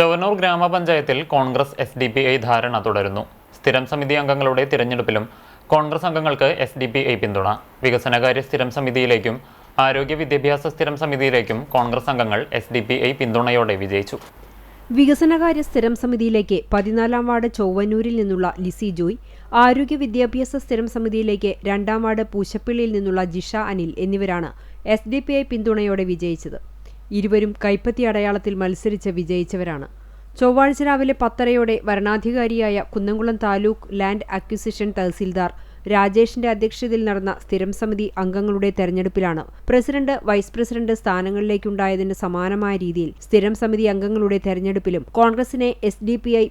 ചൊവ്വന്നൂർ ഗ്രാമപഞ്ചായത്തിൽ Congress S D P I ധാരണ തുടരുന്നു. സ്ഥിരം സമിതി അംഗങ്ങളുടെ തിരഞ്ഞെടുപ്പിലും കോൺഗ്രസ് അംഗങ്ങൾക്ക് എസ് ഡി പി ഐ പിന്തുണ. വികസനകാര്യ സ്ഥിരം സമിതിയിലേക്കും ആരോഗ്യ വിദ്യാഭ്യാസ സ്ഥിരം സമിതിയിലേക്കും കോൺഗ്രസ് അംഗങ്ങൾ എസ് ഡി പി ഐ പിന്തുണയോടെ വിജയിച്ചു. വികസനകാര്യ സ്ഥിരം സമിതിയിലേക്ക് പതിനാലാം വാർഡ് ചൊവ്വന്നൂരിൽ നിന്നുള്ള ലിസി ജോയ് ആരോഗ്യ വിദ്യാഭ്യാസ സ്ഥിരം സമിതിയിലേക്ക് രണ്ടാം വാർഡ് പൂശപ്പള്ളിയിൽ നിന്നുള്ള ജിഷ അനിൽ എന്നിവരാണ് എസ് ഡി പി ഐ പിന്തുണയോടെ വിജയിച്ചത്. ഇരുവരും കൈപ്പത്തി അടയാളത്തിൽ മത്സരിച്ച് വിജയിച്ചവരാണ്. ചൊവ്വാഴ്ച രാവിലെ പത്തരയോടെ വരണാധികാരിയായ കുന്നംകുളം താലൂക്ക് ലാൻഡ് അക്വിസിഷൻ തഹസീൽദാർ രാജേഷിന്റെ അധ്യക്ഷതയിൽ നടന്ന സ്ഥിരം സമിതി അംഗങ്ങളുടെ തെരഞ്ഞെടുപ്പിലാണ്. പ്രസിഡന്റ് വൈസ് പ്രസിഡന്റ് സ്ഥാനങ്ങളിലേക്കുണ്ടായതിന് സമാനമായ രീതിയിൽ സ്ഥിരം സമിതി അംഗങ്ങളുടെ തെരഞ്ഞെടുപ്പിലും കോൺഗ്രസിനെ എസ്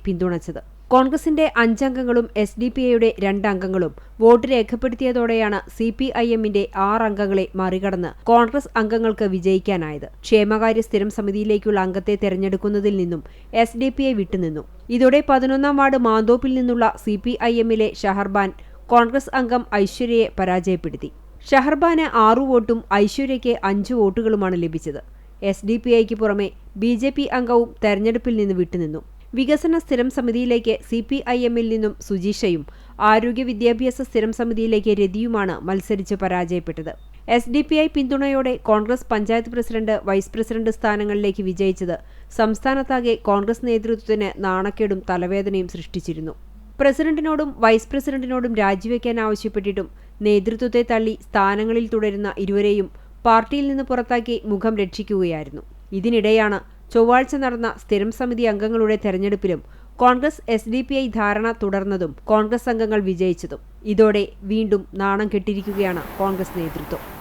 പിന്തുണച്ചത്. കോൺഗ്രസിന്റെ അഞ്ചംഗങ്ങളും എസ് ഡി പി ഐയുടെ രണ്ടംഗങ്ങളും വോട്ട് രേഖപ്പെടുത്തിയതോടെയാണ് സി പി ഐ എമ്മിന്റെ ആറ് അംഗങ്ങളെ മറികടന്ന് കോൺഗ്രസ് അംഗങ്ങൾക്ക് വിജയിക്കാനായത്. ക്ഷേമകാര്യ സ്ഥിരം സമിതിയിലേക്കുള്ള അംഗത്തെ തെരഞ്ഞെടുക്കുന്നതിൽ നിന്നും എസ് ഡി പി ഐ വിട്ടുനിന്നു. ഇതോടെ പതിനൊന്നാം വാർഡ് മാന്തോപ്പിൽ നിന്നുള്ള സി പി ഐ എമ്മിലെ ഷഹർബാൻ കോൺഗ്രസ് അംഗം ഐശ്വര്യയെ പരാജയപ്പെടുത്തി. ഷഹർബാന് ആറു വോട്ടും ഐശ്വര്യയ്ക്ക് അഞ്ചു വോട്ടുകളുമാണ് ലഭിച്ചത്. എസ് ഡി പി ഐക്ക് പുറമെ ബി ജെ പി അംഗവും തെരഞ്ഞെടുപ്പിൽ നിന്ന് വിട്ടുനിന്നു. വികസന സ്ഥിരം സമിതിയിലേക്ക് സി പി ഐ എമ്മിൽ നിന്നും സുജീഷയും ആരോഗ്യ വിദ്യാഭ്യാസ സ്ഥിരം സമിതിയിലേക്ക് രതിയുമാണ് മത്സരിച്ച് പരാജയപ്പെട്ടത്. എസ് ഡി പി ഐ പിന്തുണയോടെ Congress panchayat president vice president സ്ഥാനങ്ങളിലേക്ക് വിജയിച്ചത് സംസ്ഥാനത്താകെ കോൺഗ്രസ് നേതൃത്വത്തിന് നാണക്കേടും തലവേദനയും സൃഷ്ടിച്ചിരുന്നു. പ്രസിഡന്റിനോടും വൈസ് പ്രസിഡന്റിനോടും രാജിവെക്കാൻ ആവശ്യപ്പെട്ടിട്ടും നേതൃത്വത്തെ തള്ളി സ്ഥാനങ്ങളിൽ തുടരുന്ന ഇരുവരെയും പാർട്ടിയിൽ നിന്ന് പുറത്താക്കി മുഖം രക്ഷിക്കുകയായിരുന്നു. ഇതിനിടെയാണ് ചൊവ്വാഴ്ച നടന്ന സ്ഥിരം സമിതി അംഗങ്ങളുടെ തെരഞ്ഞെടുപ്പിലും Congress S D P I ധാരണ തുടർന്നതും കോൺഗ്രസ് അംഗങ്ങൾ വിജയിച്ചതും. ഇതോടെ വീണ്ടും നാണം കെട്ടിരിക്കുകയാണ് കോൺഗ്രസ് നേതൃത്വം.